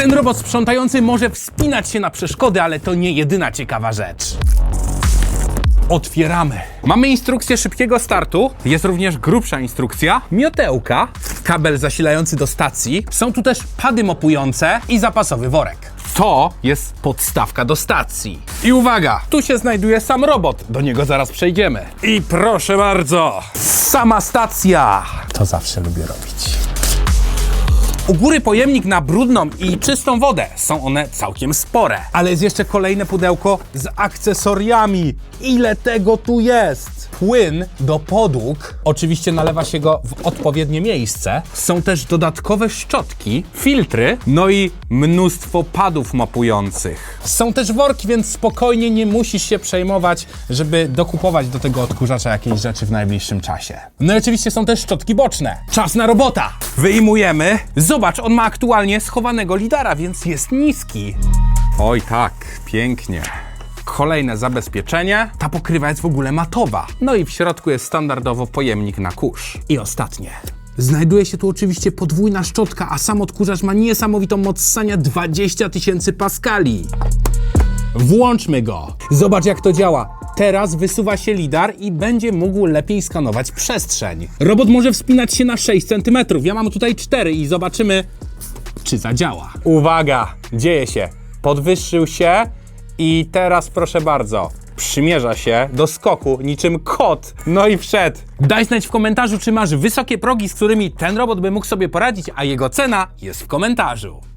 Ten robot sprzątający może wspinać się na przeszkody, ale to nie jedyna ciekawa rzecz. Otwieramy. Mamy instrukcję szybkiego startu. Jest również grubsza instrukcja. Miotełka, kabel zasilający do stacji. Są tu też pady mopujące i zapasowy worek. To jest podstawka do stacji. I uwaga, tu się znajduje sam robot. Do niego zaraz przejdziemy. I proszę bardzo, sama stacja. To zawsze lubię robić. U góry pojemnik na brudną i czystą wodę. Są one całkiem spore. Ale jest jeszcze kolejne pudełko z akcesoriami. Ile tego tu jest? Płyn do podłóg. Oczywiście nalewa się go w odpowiednie miejsce. Są też dodatkowe szczotki, filtry, no i mnóstwo padów mapujących. Są też worki, więc spokojnie nie musisz się przejmować, żeby dokupować do tego odkurzacza jakieś rzeczy w najbliższym czasie. No i oczywiście są też szczotki boczne. Czas na robota! Wyjmujemy. Zobacz, on ma aktualnie schowanego lidara, więc jest niski. Oj tak, pięknie. Kolejne zabezpieczenie. Ta pokrywa jest w ogóle matowa. No i w środku jest standardowo pojemnik na kurz. I ostatnie. Znajduje się tu oczywiście podwójna szczotka, a sam odkurzacz ma niesamowitą moc ssania 20 tysięcy paskali. Włączmy go. Zobacz jak to działa. Teraz wysuwa się lidar i będzie mógł lepiej skanować przestrzeń. Robot może wspinać się na 6 cm. Ja mam tutaj 4 i zobaczymy, czy zadziała. Uwaga, dzieje się. Podwyższył się i teraz proszę bardzo. Przymierza się do skoku niczym kot. No i wszedł. Daj znać w komentarzu, czy masz wysokie progi, z którymi ten robot by mógł sobie poradzić, a jego cena jest w komentarzu.